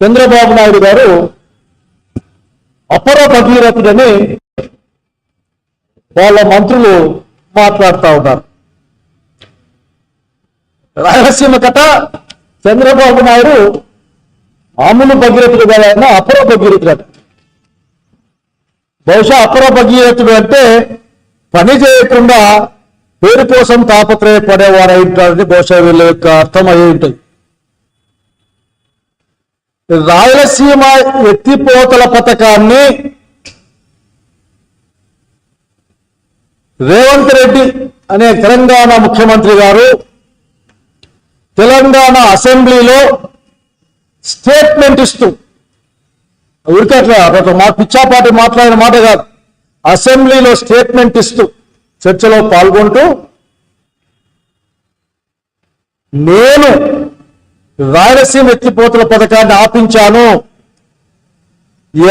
చంద్రబాబు నాయుడు గారు అపర భగీరథుడని వాళ్ళ మంత్రులు మాట్లాడుతూ ఉన్నారు. రాయలసీమ కథ చంద్రబాబు నాయుడు మామూలు భగీరథుడు కాదన్నా అపర భగీరథుడు బహుశా అపర భగీరథుడు అంటే పని చేయకుండా పేరు కోసం తాపత్రయపడేవాడు అయి ఉంటాడని బహుశా వీళ్ళ యొక్క అర్థం అయి ఉంటుంది. రాయలసీమ ఎత్తిపోతల పథకాన్ని రేవంత్ రెడ్డి అనే తెలంగాణ ముఖ్యమంత్రి గారు తెలంగాణ అసెంబ్లీలో స్టేట్మెంట్ ఇస్తూ ఉరికట్లా మా పిచ్చాపాటి మాట్లాడిన మాట కాదు అసెంబ్లీలో స్టేట్మెంట్ ఇస్తూ చర్చలో పాల్గొంటూ నేను రాయలసీమ ఎత్తిపోతల పథకాన్ని ఆపించాను.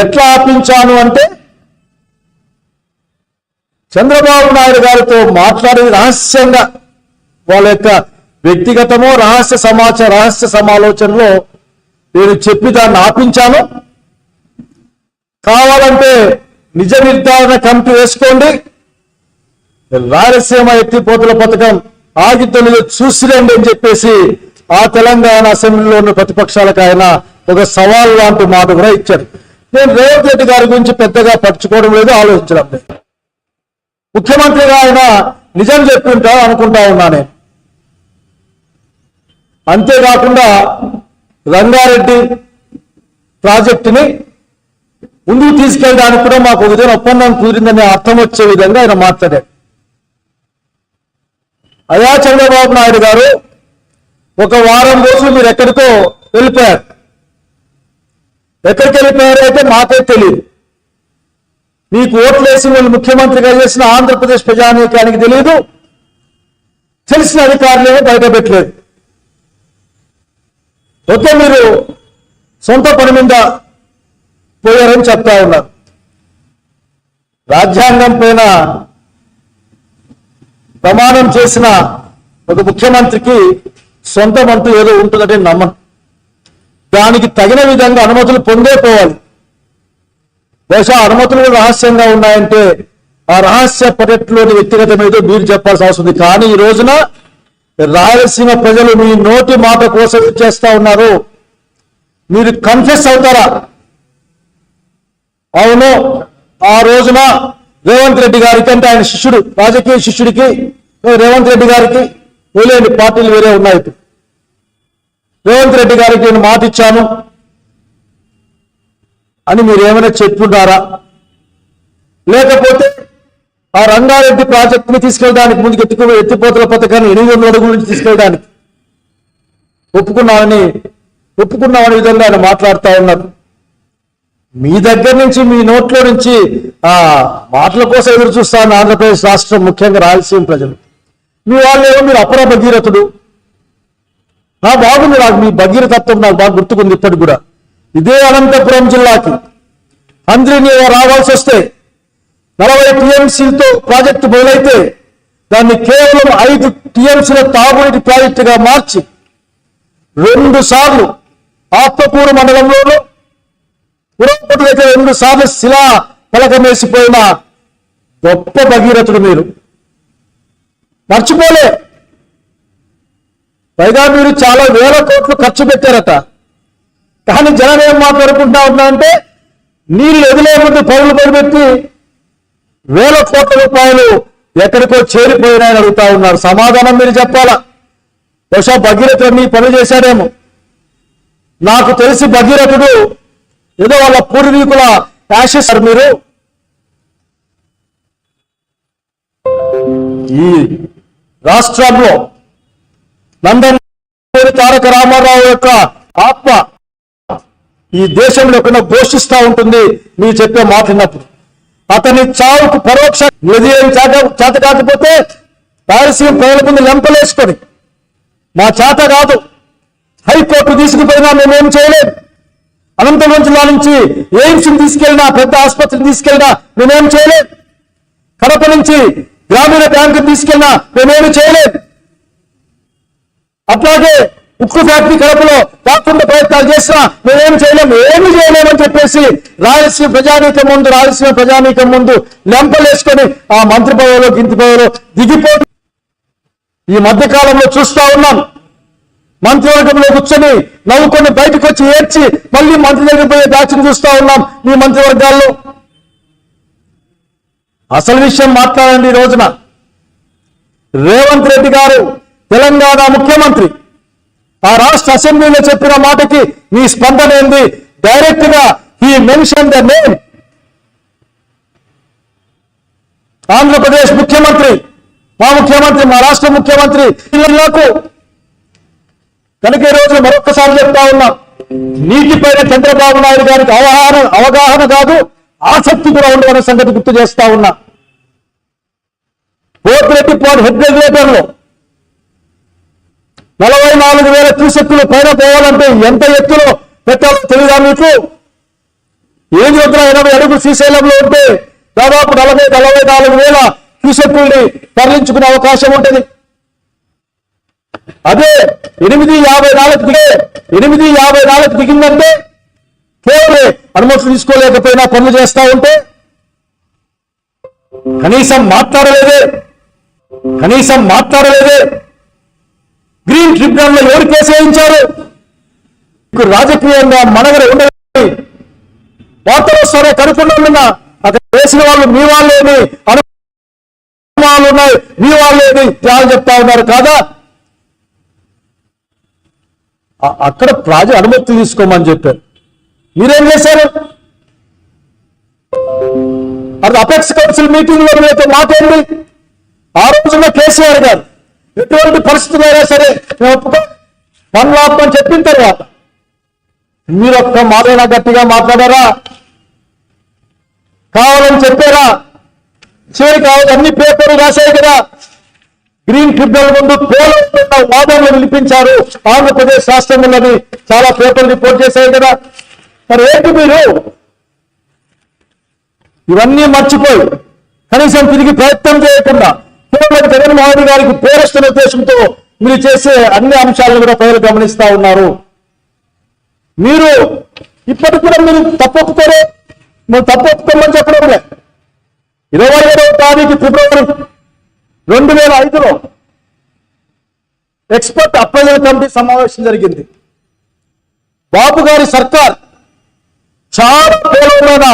ఎట్లా ఆపించాను అంటే చంద్రబాబు నాయుడు గారితో మాట్లాడి రహస్యంగా వాళ్ళ యొక్క వ్యక్తిగతమో రహస్య సమాచార రహస్య సమాలోచనలో నేను చెప్పి దాన్ని ఆపించాను. కావాలంటే నిజ నిర్ధారణ కమిటీ వేసుకోండి. రాయలసీమ ఎత్తిపోతల పథకం ఆగిద్దని చూసిరండి అని చెప్పేసి ఆ తెలంగాణ అసెంబ్లీలో ఉన్న ప్రతిపక్షాలకు ఆయన ఒక సవాల్ లాంటి మాట కూడా ఇచ్చారు. నేను రేవంత్ రెడ్డి గారి గురించి పెద్దగా పట్టించుకోవడం లేదు ఆలోచించడం లేదు. ముఖ్యమంత్రిగా ఆయన నిజం చెప్తుంటా అనుకుంటా ఉన్నా నేను. అంతేకాకుండా రంగారెడ్డి ప్రాజెక్టుని ముందుకు తీసుకెళ్ళడానికి కూడా మాకు ఒక విధంగా ఒప్పందం కుదిరిందని అర్థం వచ్చే విధంగా ఆయన మాట్లాడాడు అయా చంద్రబాబు నాయుడు గారు ఒక వారం రోజులు మీరు ఎక్కడికో వెళ్ళిపోయారు. ఎక్కడికి వెళ్ళిపోయారు అయితే మాకే తెలియదు మీకు ఓట్లేసి వాళ్ళు ముఖ్యమంత్రిగా చేసిన ఆంధ్రప్రదేశ్ ప్రజానీకానికి తెలియదు తెలిసిన అధికారులేమో బయట పెట్టలేదు. ఓకే మీరు సొంత పని మీద పోయారని చెప్తా ఉన్నారు రాజ్యాంగం పైన ప్రమాణం చేసిన ఒక ముఖ్యమంత్రికి సొంతమంటూ ఏదో ఉంటుందంటే నమ్మను దానికి తగిన విధంగా అనుమతులు పొందే పోవాలి. బహుశా అనుమతులు కూడా రహస్యంగా ఉన్నాయంటే ఆ రహస్య పర్యటనలోని వ్యక్తిగతం ఏదో మీరు చెప్పాల్సిన అవసరం ఉంది. కానీ ఈ రోజున రాయలసీమ ప్రజలు మీ నోటి మాట కోసం చేస్తా ఉన్నారు. మీరు కన్ఫెస్ అవుతారా? అవును. ఆ రోజున రేవంత్ రెడ్డి గారికి అంటే ఆయన శిష్యుడు రాజకీయ శిష్యుడికి రేవంత్ రెడ్డి గారికి పోలేని పార్టీలు వేరే ఉన్నాయి ఇప్పుడు. రేవంత్ రెడ్డి గారికి నేను మాట ఇచ్చాను. అని మీరు ఏమైనా చెప్పుంటారా లేకపోతే ఆ రంగారెడ్డి ప్రాజెక్టుని తీసుకెళ్ళడానికి ముందుకు ఎత్తుకు ఎత్తిపోతల పథకాన్ని ఎనిమిది వందల అడుగుల నుంచి తీసుకెళ్ళడానికి ఒప్పుకున్నామని ఒప్పుకున్నామనే విధంగా ఆయన మాట్లాడుతూ ఉన్నారు. మీ దగ్గర నుంచి మీ నోట్లో నుంచి ఆ మాటల కోసం ఎదురు చూస్తాను ఆంధ్రప్రదేశ్ రాష్ట్రం ముఖ్యంగా రాయలసీమ ప్రజలు. మీ వాళ్ళేమో మీరు అపర భగీరథుడు. నా బాగుంది నాకు మీ భగీరథత్వం నాకు బాగా గుర్తుకుంది ఇప్పటికి కూడా. ఇదే అనంతపురం జిల్లాకి. అందరినీ రావాల్సి వస్తే నలభై టీఎంసీలతో ప్రాజెక్టు మొదలైతే దాన్ని కేవలం ఐదు టీఎంసీల తాగునీటి ప్రాజెక్టుగా మార్చి రెండు సార్లు ఆత్మకూరు మండలంలోనూ పురోగతి దగ్గర రెండు సార్లు శిలా పలకమేసిపోయిన గొప్ప భగీరథుడు మీరు. మర్చిపోలే. పైగా మీరు చాలా వేల కోట్లు ఖర్చు పెట్టారట. కానీ జనం ఏం మాట్లాడుకుంటా ఉన్నా అంటే నీళ్ళు ఎదిలే ముందు పనులు పడిపెట్టి వేల కోట్ల రూపాయలు ఎక్కడికో చేరిపోయినాయని అడుగుతా ఉన్నారు. సమాధానం మీరు చెప్పాలా? బహుశా భగీరథుడు మీ పని చేశాడేమో. నాకు తెలిసి భగీరథుడు ఏదో వాళ్ళ పూర్వీకుల యాషిస్తారు మీరు. ఈ రాష్ట్రంలో నందమూరి తారక రామారావు యొక్క ఆత్మ ఈ దేశంలో ఎక్కడ ఘోషిస్తా ఉంటుంది మీరు చెప్పే మాట విన్నప్పుడు. అతని చావుకు పరోక్ష నిలదీయం చేత చేత కాకపోతే రాయలసీమ ప్రజల ముందు లెంపలేసుకొని మా చేత కాదు హైకోర్టు తీసుకుపోయినా మేమేం చేయలేదు అనంతపురం జిల్లా నుంచి ఎయిమ్స్ తీసుకెళ్ళినా పెద్ద ఆసుపత్రిని తీసుకెళ్ళినా మేమేం చేయలేదు కడప నుంచి గ్రామీణ బ్యాంకు తీసుకెళ్ళినా మేమేమి చేయలేం. అట్లాగే ఉక్కు ఫ్యాక్టరీ కడపలో కాకుండా ప్రయత్నాలు చేసినా మేమేమి చేయలేము ఏమి చేయలేమని చెప్పేసి రాయలసీమ ప్రజానీకం ముందు రాయలసీమ ప్రజానీకం ముందు లెంపలేసుకొని ఆ మంత్రి పదవిలో గింతి పదవిలో దిగిపో ఈ మధ్య కాలంలో చూస్తా ఉన్నాం. మంత్రివర్గంలో కూర్చొని నవ్వుకొని బయటకు వచ్చి ఏడ్చి మళ్ళీ మంత్రి దగ్గర పోయే దాచిని చూస్తా ఉన్నాం. మీ మంత్రివర్గాల్లో అసలు విషయం మాట్లాడండి ఈ రోజున. రేవంత్ రెడ్డి గారు తెలంగాణ ముఖ్యమంత్రి ఆ రాష్ట్ర అసెంబ్లీలో చెప్పిన మాటకి మీ స్పందన ఏంది? డైరెక్ట్గా ఈ మెన్షన్ ద నేమ్. ఆంధ్రప్రదేశ్ ముఖ్యమంత్రి మా ముఖ్యమంత్రి మా రాష్ట్ర ముఖ్యమంత్రి పిల్లలకు కనుక ఈ రోజు మరొకసారి చెప్తా ఉన్నా నీటిపైన చంద్రబాబు నాయుడు గారికి అవగాహన అవగాహన కాదు ఆసక్తి కూడా ఉండవన్న సంగతి గుర్తు చేస్తా ఉన్నా. పోతిరెడ్డి పోర్ట్ హెడ్ రెగ్యులేటర్లో నలభై నాలుగు వేల క్యూసెక్కులు పైన పోవాలంటే ఎంత ఎత్తులో పెట్టాలో తెలియదా మీకు? ఏది వందల ఎనభై అడుగులు శ్రీశైలంలో ఉంటే దాదాపు నలభై నలభై నాలుగు వేల క్యూసెక్కుల్ని తరలించుకునే అవకాశం ఉంటుంది. అదే ఎనిమిది యాభై నాలుగు దిగే ఎనిమిది యాభై నాలుగు దిగిందంటే పోతే అనుమతులు తీసుకోలేకపోయినా పనులు చేస్తా ఉంటే కనీసం మాట్లాడలేదే కనీసం మాట్లాడలేదే. గ్రీన్ ట్రిబ్యునల్లో ఎవరు కేసు వేయించారు? ఇప్పుడు రాజకీయంగా మనగడ ఉండదు వార్తలు సరే కనుక్కున్నా అక్కడ వేసిన వాళ్ళు మీ వాళ్ళేమి అనుమానాలు ఉన్నాయి మీ వాళ్ళేమి త్యాగం చెప్తా ఉన్నారు కాదా? అక్కడ ప్రాజెక్ట్ అనుమతి తీసుకోమని చెప్పారు. మీరేం చేశారు? అది అపెక్స్ కౌన్సిల్ మీటింగ్లో మీతో మాట్లాడి ఆ రోజున కేసీఆర్ గారు ఎటువంటి పరిస్థితులైనా సరే మేము ఒప్పుకో. అని చెప్పిన తర్వాత మీరు ఒక్క మాటైనా గట్టిగా మాట్లాడారా? కావాలని చెప్పారా? చివరి కావాలి అన్ని పేపర్లు రాశాయి కదా. గ్రీన్ ట్రిబ్యునల్ ముందు పోలవరం వాదనలు వినిపించారు. ఆంధ్రప్రదేశ్ రాష్ట్రంలోని చాలా పేపర్లు రిపోర్ట్ చేశాయి కదా. మరి ఏంటి మీరు? ఇవన్నీ మర్చిపోయి కనీసం తిరిగి ప్రయత్నం చేయకుండా కేవలం జగన్మోహన్ గారికి పేరస్తున్న ఉద్దేశంతో మీరు చేసే అన్ని అంశాలను కూడా ప్రజలు గమనిస్తా ఉన్నారు. మీరు ఇప్పటికి కూడా మీరు తప్పొప్పుతారే మేము తప్పొప్పుకోమని చెప్పడం లే. ఇరవై ఏడవ తారీఖు ఫిబ్రవరి రెండు వేల ఐదులో ఎక్స్పర్ట్ అప్రైజల్ కమిటీ సమావేశం జరిగింది. బాబు గారి సర్కార్ చాలా పేలవమైన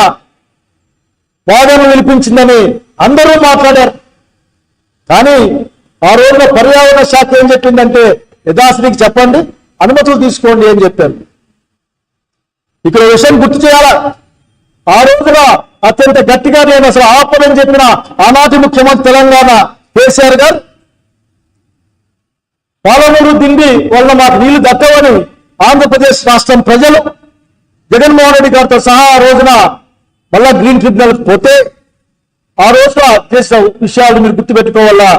వాదనలు వినిపించిందని అందరూ మాట్లాడారు. కానీ ఆ రోజున పర్యావరణ శాఖ ఏం చెప్పిందంటే యథాశ్రీకి చెప్పండి అనుమతులు తీసుకోండి అని చెప్పారు. ఇక్కడ విషయం గుర్తు చేయాలా? ఆ రోజున అత్యంత గట్టిగా నేను అసలు ఆపదని చెప్పిన ఆనాటి ముఖ్యమంత్రి తెలంగాణ కేసీఆర్ గారు పాలమూరు దిండి వల్ల మాకు నీళ్ళు దక్కవని ఆంధ్రప్రదేశ్ రాష్ట్రం ప్రజలు జగన్మోహన్ రెడ్డి గారితో సహా ఆ రోజున మళ్ళా గ్రీన్ ట్రిబ్యునల్ పోతే ఆ రోజున చేసిన విషయాలు మీరు గుర్తుపెట్టుకోవాలా?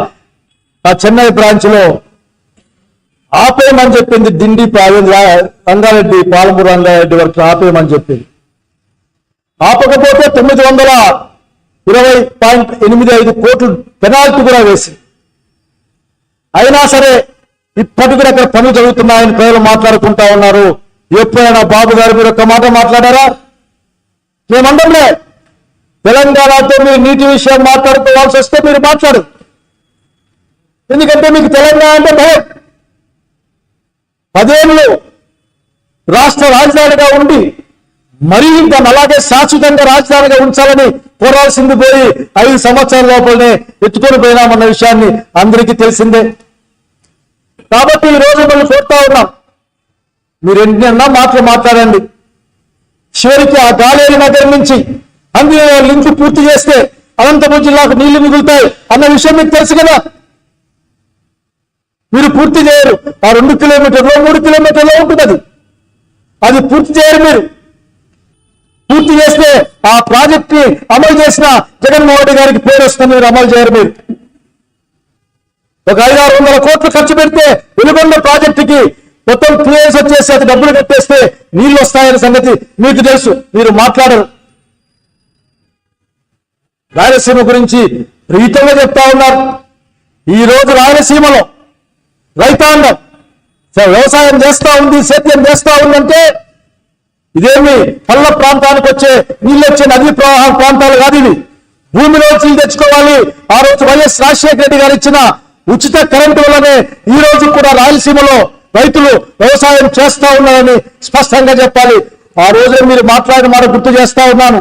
ఆ చెన్నై బ్రాంచ్లో ఆపేయమని చెప్పింది దిండి ప్రావీణ్ రంగారెడ్డి పాలమూరు రంగారెడ్డి వరకు ఆపేయమని చెప్పింది. ఆపకపోతే తొమ్మిది వందల ఇరవై పాయింట్ ఎనిమిది ఐదు కోట్లు పెనాల్టీ కూడా వేసింది. అయినా సరే ఇప్పటికీ అక్కడ పనులు జరుగుతున్నాయని ప్రజలు మాట్లాడుకుంటా ఉన్నారు. ఎప్పుడైనా బాబు గారు మీరు ఒక్క మాట మాట్లాడారా? మేమందరిలే తెలంగాణతో మీరు నీటి విషయం మాట్లాడుకోవాల్సి వస్తే మీరు మాట్లాడు. ఎందుకంటే మీకు తెలంగాణ అంటే భయం. పదేళ్ళు రాష్ట్ర రాజధానిగా ఉండి మరీ దాన్ని అలాగే శాశ్వతంగా రాజధానిగా ఉంచాలని పోరాల్సింది పోయి ఐదు సంవత్సరాల లోపలనే ఎత్తుకొని పోయినామన్న విషయాన్ని అందరికీ తెలిసిందే. కాబట్టి ఈ రోజు మళ్ళీ కోరుతా ఉన్నాం. మీరు ఎన్నన్నా మాటలు మాట్లాడండి. చివరికి ఆ గాలేరు నగరం నుంచి అందులో లింక్ పూర్తి చేస్తే అనంతపురం జిల్లాకు నీళ్ళు మిగులుతాయి అన్న విషయం మీకు తెలుసు కదా? మీరు పూర్తి చేయరు. ఆ రెండు కిలోమీటర్లో మూడు కిలోమీటర్లో ఉంటుంది అది పూర్తి చేయరు మీరు. పూర్తి చేస్తే ఆ ప్రాజెక్ట్ని అమలు చేసిన జగన్మోహన్ రెడ్డి గారికి పేరు వస్తుంది మీరు అమలు చేయరు మీరు. ఒక ఐదు ఆరు వందల కోట్లు ఖర్చు పెడితే వెలుగొండ ప్రాజెక్టుకి మొత్తం క్లియర్స్ వచ్చేసి అది డబ్బులు కట్టేస్తే నీళ్ళు వస్తాయనే సంగతి మీకు తెలుసు మీరు మాట్లాడరు. రాయలసీమ గురించి ప్రీతంగా చెప్తా ఉన్నారు. ఈ రోజు రాయలసీమలో రైతాంగం వ్యవసాయం చేస్తా ఉంది సేద్యం చేస్తా ఉందంటే ఇదేమి పల్ల ప్రాంతానికి వచ్చే నీళ్ళు వచ్చే నదీ ప్రవాహ ప్రాంతాలు కాదు ఇవి. భూమిలో నీళ్ళు తెచ్చుకోవాలి. ఆ రోజు వైఎస్ రాజశేఖర రెడ్డి గారు ఇచ్చిన ఉచిత కరెంటు వల్లనే ఈ రోజు కూడా రాయలసీమలో రైతులు వ్యవసాయం చేస్తా ఉన్నారని స్పష్టంగా చెప్పాలి. ఆ రోజే మీరు మాట్లాడిన మాట గుర్తు చేస్తా ఉన్నాను.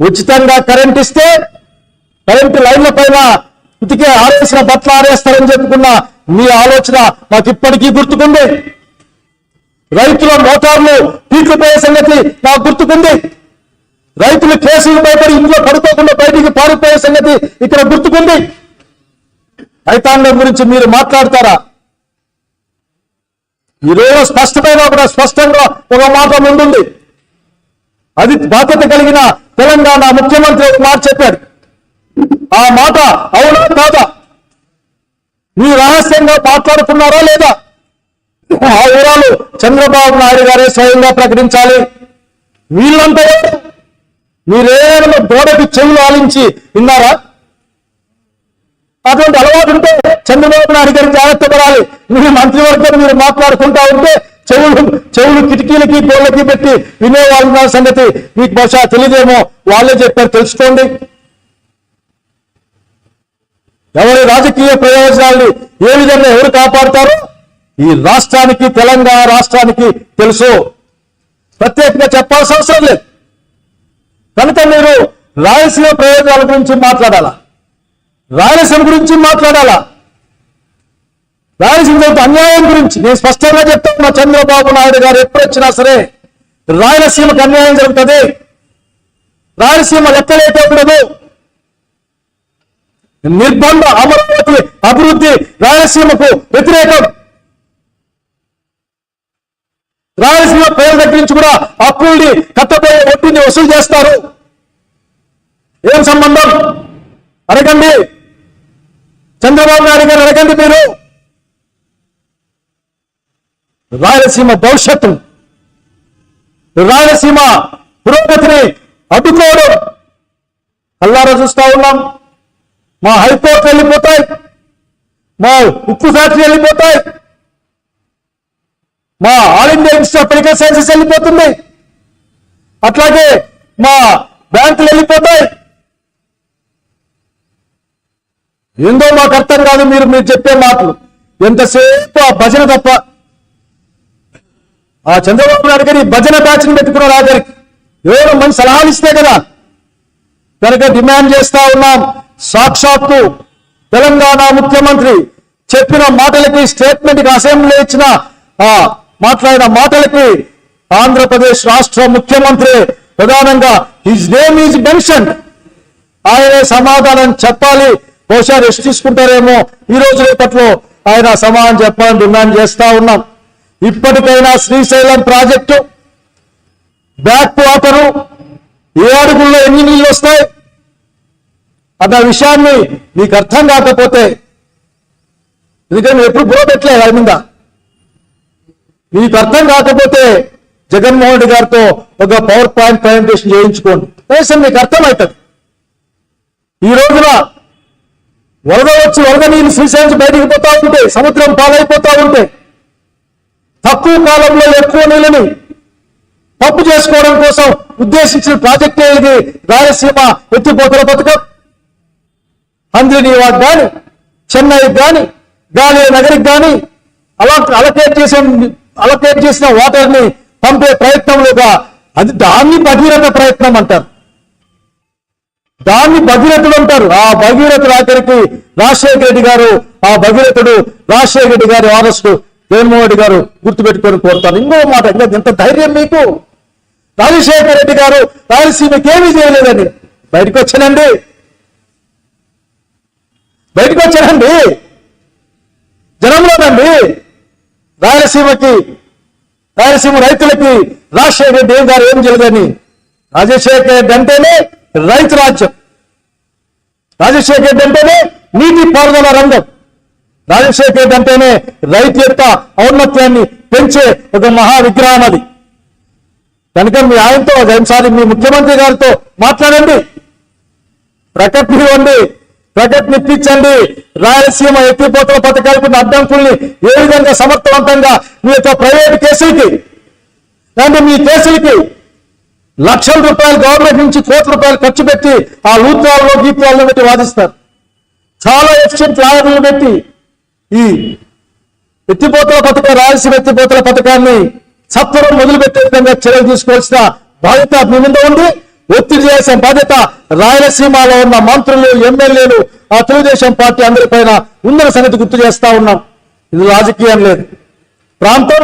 ఉచితంగా కరెంట్ ఇస్తే కరెంటు లైన్ల పైన ఇతికే ఆరేసిన బట్ల ఆరేస్తారని చెప్పుకున్న మీ ఆలోచన నాకు ఇప్పటికీ గుర్తుకుంది. రైతుల మోటార్లు పోయే సంగతి నాకు గుర్తుకుంది. రైతులు కేసులు భయపడి ఇంట్లో పడుకోకుండా బయటికి పారిపోయే సంగతి ఇక్కడ గుర్తుకుంది. రైతాంగం గురించి మీరు మాట్లాడతారా? ఈరోజు స్పష్టమైన కూడా స్పష్టంగా ఒక మాట ముందుంది. అది బాధ్యత కలిగిన తెలంగాణ ముఖ్యమంత్రి ఒక మాట చెప్పాడు. ఆ మాట అవునా కాదా? మీరు రహస్యంగా మాట్లాడుతున్నారా లేదా? ఆ వివరాలు చంద్రబాబు నాయుడు గారే స్వయంగా ప్రకటించాలి. వీళ్ళంతా మీరేమైనా గోడకి చెవులు ఆలించి విన్నారా? అటువంటి అలవాటు ఉంటే చంద్రబాబు నాయుడు గారికి జాగ్రత్త పడాలి. మీరు మంత్రివర్గం మీరు మాట్లాడుకుంటా ఉంటే చెవులు చెవులు కిటికీలకి గోళ్ళకి పెట్టి వినేవాళ్ళ సంగతి మీకు బహుశా తెలియదేమో. వాళ్ళే చెప్పారు తెలుసుకోండి. ఎవరి రాజకీయ ప్రయోజనాల్ని ఏ విధంగా ఎవరు కాపాడుతారు ఈ రాష్ట్రానికి తెలంగాణ రాష్ట్రానికి తెలుసు. ప్రత్యేకంగా చెప్పాల్సిన అవసరం లేదు. కనుక మీరు రాయలసీమ ప్రయోజనాల గురించి మాట్లాడాలా? రాయలసీమ గురించి మాట్లాడాలా? రాయలసీమ జరుగుతున్న అన్యాయం గురించి నేను స్పష్టంగా చెప్తాను మా చంద్రబాబు నాయుడు గారు ఎప్పుడు వచ్చినా సరే రాయలసీమకు అన్యాయం జరుగుతుంది. రాయలసీమ లెక్కలేకే ఉండదు నిర్బంధ అమరావతి అభివృద్ధి రాయలసీమకు వ్యతిరేకం. రాయలసీమ పేరు దగ్గర నుంచి కూడా అప్పుల్ని కట్టబోయే వడ్డీని వసూలు చేస్తారు. ఏం సంబంధం? అడగండి. చంద్రబాబు నాయుడు గారు అడగండి మీరు. రాయలసీమ భవిష్యత్తు. రాయలసీమ పురోగతిని అడ్డుకోవడం. కల్లారా చూస్తా ఉన్నాం. మా హైకోర్టు వెళ్ళిపోతాయి. మా ఉప్పు ఫ్యాక్టరీ వెళ్ళిపోతాయి. మా all India institute of medical sciences వెళ్ళిపోతుంది. అట్లాగే మా బ్యాంకులు వెళ్ళిపోతాయి. ఏందో మాకు అర్థం కాదు మీరు మీరు చెప్పే మాటలు. ఎంతసేపు ఆ భజన తప్ప? ఆ చంద్రబాబు నాయుడు గారి భజన బ్యాచ్ని పెట్టుకున్నారు ఆఖరికి ఎవరో మంచి సలహాలు ఇస్తే కదా? కనుక డిమాండ్ చేస్తా ఉన్నాం. సాక్షాత్తు తెలంగాణ ముఖ్యమంత్రి చెప్పిన మాటలకి స్టేట్మెంట్ అసెంబ్లీ ఇచ్చిన ఆ మాట్లాడిన మాటలకి ఆంధ్రప్రదేశ్ రాష్ట్ర ముఖ్యమంత్రి ప్రధానంగా హిజ్ నేమ్ ఈజ్ మెన్షన్ ఆయనే సమాధానం చెప్పాలి. బహుశా రెస్ట్ తీసుకుంటారేమో. ఈ రోజు రేపట్లో ఆయన సమాధానం చెప్పాలని డిమాండ్ చేస్తా ఉన్నాం. ఇప్పటికైనా శ్రీశైలం ప్రాజెక్టు బ్యాక్ వాటరు ఏ అడుగుల్లో ఎన్ని నీళ్ళు వస్తాయి? అన్న విషయాన్ని మీకు అర్థం కాకపోతే ఎందుకంటే ఎప్పుడు బుర్ర పెట్టలే వారి మీద. మీకు అర్థం కాకపోతే జగన్మోహన్ రెడ్డి గారితో ఒక పవర్ పాయింట్ ప్రజెంటేషన్ చేయించుకోండి. కనీసం మీకు అర్థమవుతుంది. ఈ రోజున వరద వచ్చి వరద నీళ్ళు శ్రీశైలం బయటికి పోతా ఉంటే సముద్రం పాలైపోతా ఉంటే తక్కువ కాలంలో ఎక్కువ నీళ్ళని పంపు చేసుకోవడం కోసం ఉద్దేశించిన ప్రాజెక్టే ఇది. రాయలసీమ ఎత్తిపోతల పథకం. అంజనీవాడ్ కానీ చెన్నై కానీ గాలి నగరికి కానీ అలా అలకేట్ చేసే అలకేట్ చేసిన వాటర్ని పంపే ప్రయత్నంలోగా అది దాన్ని భగీరథ ప్రయత్నం అంటారు. దాన్ని భగీరథుడు అంటారు. ఆ భగీరథుడు ఆఖరికి రాజశేఖర రెడ్డి గారు ఆ భగీరథుడు రాజశేఖర రెడ్డి గారి వారసుడు జగన్మోహన్ రెడ్డి గారు గుర్తుపెట్టుకొని కోరుతారు ఇంకో మాట ఇంకా ఎంత ధైర్యం మీకు? రాజశేఖర రెడ్డి గారు రాయలసీమకి ఏమీ చేయలేదని బయటకు వచ్చానండి. బయటకు వచ్చానండి. జనంలోనండి రాయలసీమకి రాయలసీమ రైతులకి రాజశేఖర రెడ్డి ఏం గారు ఏం చేయలేదని. రాజశేఖర రెడ్డి అంటేనే రైతు రాజ్యం. రాజశేఖర్ రెడ్డి అంటేనే నీటి పారుదల రంగం. రాజశేఖర్ రెడ్డి అంటేనే రైతు యొక్క ఔన్నత్యాన్ని పెంచే ఒక మహా విగ్రహం అది. కనుక మీ ఆయనతో ఒకసారి మీ ముఖ్యమంత్రి గారితో మాట్లాడండి. ప్రకటన ఇవ్వండి. ప్రకటన ఇప్పించండి. రాయలసీమ ఎత్తిపోతల పథకాలకు అడ్డంకుల్ని ఏ విధంగా సమర్థవంతంగా మీ యొక్క ప్రైవేట్ కేసులకి అంటే మీ కేసులకి లక్షల రూపాయలు గవర్నమెంట్ నుంచి కోట్ల రూపాయలు ఖర్చు పెట్టి ఆ లూత్రాల్లో గీత్రాలను పెట్టి వాదిస్తారు. చాలా ఎఫిషియెంట్ లాయర్లను పెట్టి ఈ ఎత్తిపోతల పథకం రాయలసీమ ఎత్తిపోతల పథకాన్ని సత్వరం మొదలుపెట్టే విధంగా చర్యలు తీసుకోవాల్సిన బాధ్యత మీ మీద ఉంది. ఒత్తిడి చేసే బాధ్యత రాయలసీమలో ఉన్న మంత్రులు ఎమ్మెల్యేలు ఆ తెలుగుదేశం పార్టీ అందరిపైన ఉందన్న సంగతి గుర్తు చేస్తా ఉన్నాం. ఇది రాజకీయం లేదు. ప్రాంతం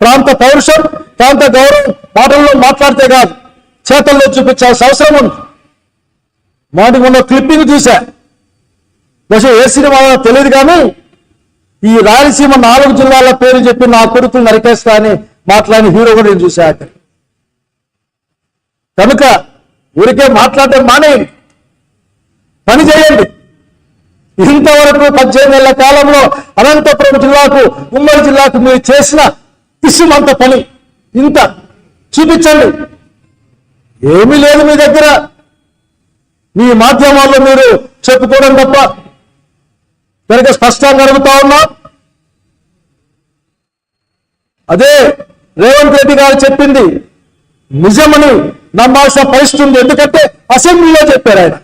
ప్రాంత పౌరుషం ప్రాంత గౌరవం మాటల్లో మాట్లాడితే కాదు. చేతల్లో చూపించాల్సిన అవసరం ఉంది. మార్నింగ్ మొన్న క్లిప్పింగ్ చూశా. బహుశా ఏ సినిమా తెలియదు కానీ ఈ రాయలసీమ నాలుగు జిల్లాల పేరు చెప్పి నా కొడుకులు నరికేస్తా అని మాట్లాడిన హీరో కూడా నేను చూశా అక్కడ. కనుక ఊరికే మాట్లాడటం మానేయండి. పని చేయండి. ఇంతవరకు పద్దెనిమిది నెలల కాలంలో అనంతపురం జిల్లాకు ఉమ్మడి జిల్లాకు మీరు చేసిన పిసుమంత పని. ఇంత చూపించండి. ఏమీ లేదు మీ దగ్గర. మీ మాధ్యమాల్లో మీరు చెప్పుకోవడం తప్ప కనుక స్పష్టంగా అడుగుతా ఉన్నా అదే రేవంత్ రెడ్డి గారు చెప్పింది నిజమని నమ్మాల్సిన పరిస్థితి ఉంది. ఎందుకంటే అసెంబ్లీలో చెప్పారు ఆయన.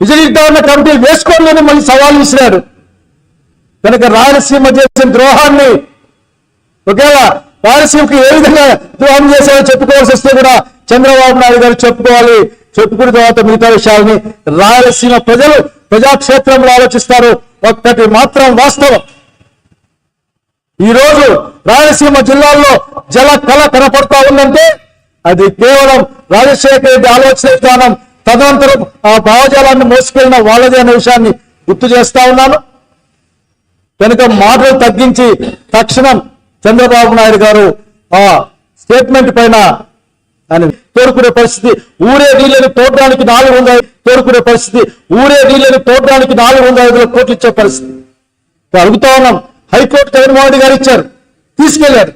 విజయనిర్ధారణ కమిటీ వేసుకోవాలని మళ్ళీ సవాల్ ఇచ్చినారు కనుక రాయలసీమ చేసిన ద్రోహాన్ని ఒకవేళ రాయలసీమకు ఏ విధంగా ద్రోహం చేశారో చెప్పుకోవాల్సి వస్తే కూడా చంద్రబాబు నాయుడు గారు చెప్పుకోవాలి. చెప్పుకున్న తర్వాత మిగతా విషయాలని రాయలసీమ ప్రజలు ప్రజాక్షేత్రంలో ఆలోచిస్తారు. ఒక్కటి మాత్రం వాస్తవం. ఈ రోజు రాయలసీమ జిల్లాల్లో జల కళ కనపడతా ఉందంటే అది కేవలం రాజశేఖర రెడ్డి ఆలోచన విధానం తదనంతరం ఆ భావజాలాన్ని మోసుకెళ్ళిన వాళ్ళదే అనే విషయాన్ని గుర్తు చేస్తా ఉన్నాను. కనుక మాటలు తగ్గించి తక్షణం చంద్రబాబు నాయుడు గారు ఆ స్టేట్మెంట్ పైన తోడుకునే పరిస్థితి ఊరే వీళ్ళని తోడడానికి నాలుగు వందల తోడుకునే పరిస్థితి ఊరే వీళ్ళని తోడడానికి నాలుగు వందల ఐదు కోట్లు ఇచ్చే పరిస్థితి. అడుగుతా ఉన్నాం హైకోర్టు జగన్మోహన్ రెడ్డి గారు ఇచ్చారు తీసుకెళ్ళారు.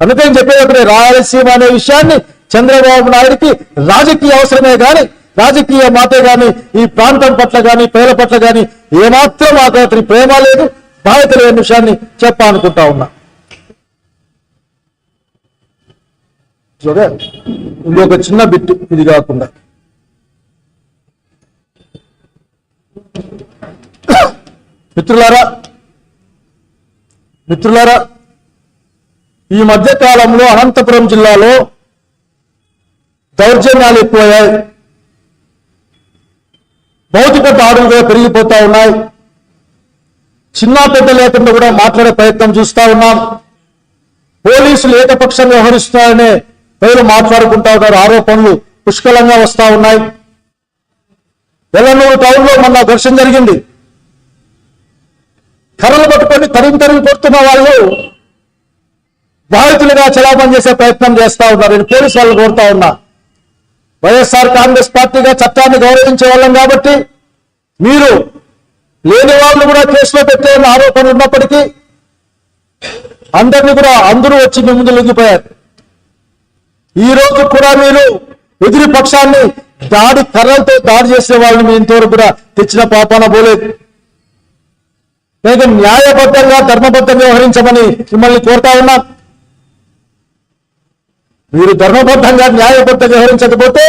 అందుకని చెప్పేటప్పుడే రాయలసీమ అనే విషయాన్ని చంద్రబాబు నాయుడికి రాజకీయ అవసరమే గాని రాజకీయ మాటే గాని ఈ ప్రాంతం పట్ల గాని ప్రజల పట్ల గాని ఏమాత్రం అతని ప్రేమ లేదు బాధ్యత లేని విషయాన్ని చెప్పాలనుకుంటా ఉన్నా. చూడ. ఇది ఒక చిన్న బిట్టు. ఇది కాకుండా. మిత్రులారా మిత్రులారా ఈ మధ్య కాలంలో అనంతపురం జిల్లాలో దౌర్జన్యాలు ఎక్కువయ్యాయి. భౌతిక దాడులు కూడా పెరిగిపోతా ఉన్నాయి. చిన్న పెద్ద లేకుండా కూడా మాట్లాడే ప్రయత్నం చూస్తా ఉన్నాం. పోలీసులు ఏకపక్షంగా వ్యవహరిస్తున్నారనే పేరు మాట్లాడుకుంటా ఉన్నారు ఆరోపణలు పుష్కలంగా వస్తా ఉన్నాయి. వెల్లనూరు టౌన్లో మొన్న ఘర్షణ జరిగింది. కర్రలు పట్టుకొని తరిగి తరిగి కొడుతున్న వాళ్ళు బాధితులుగా చలామణి చేసే ప్రయత్నం చేస్తా ఉన్నారు. నేను పోలీసు వాళ్ళు కోరుతా ఉన్నా. వైఎస్ఆర్ కాంగ్రెస్ పార్టీగా చట్టాన్ని గౌరవించే వాళ్ళం కాబట్టి మీరు లేని వాళ్ళు కూడా కేసులో పెట్టే ఆరోపణలు ఉన్నప్పటికీ అందరినీ కూడా అందరూ వచ్చి మీ ముందు లొంగిపోయారు. ఈ రోజు కూడా మీరు ఎదురు పక్షాన్ని దాడి కర్రలతో దాడి చేసే వాళ్ళని మీ ఇంతవరకు కూడా తెచ్చిన పాపాన పోలేదు. నేను న్యాయబద్ధంగా ధర్మబద్ధంగా వ్యవహరించమని మిమ్మల్ని కోరుతా ఉన్నా. మీరు ధర్మబద్ధంగా న్యాయబద్ధంగా వ్యవహరించకపోతే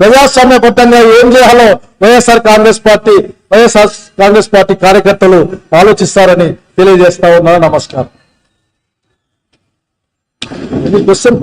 ప్రజాస్వామ్యబద్ధంగా ఏం చేయాలో వైఎస్ఆర్ కాంగ్రెస్ పార్టీ వైఎస్ఆర్ కాంగ్రెస్ పార్టీ కార్యకర్తలు ఆలోచిస్తారని తెలియజేస్తా ఉన్నా నమస్కారం. క్వశ్చన్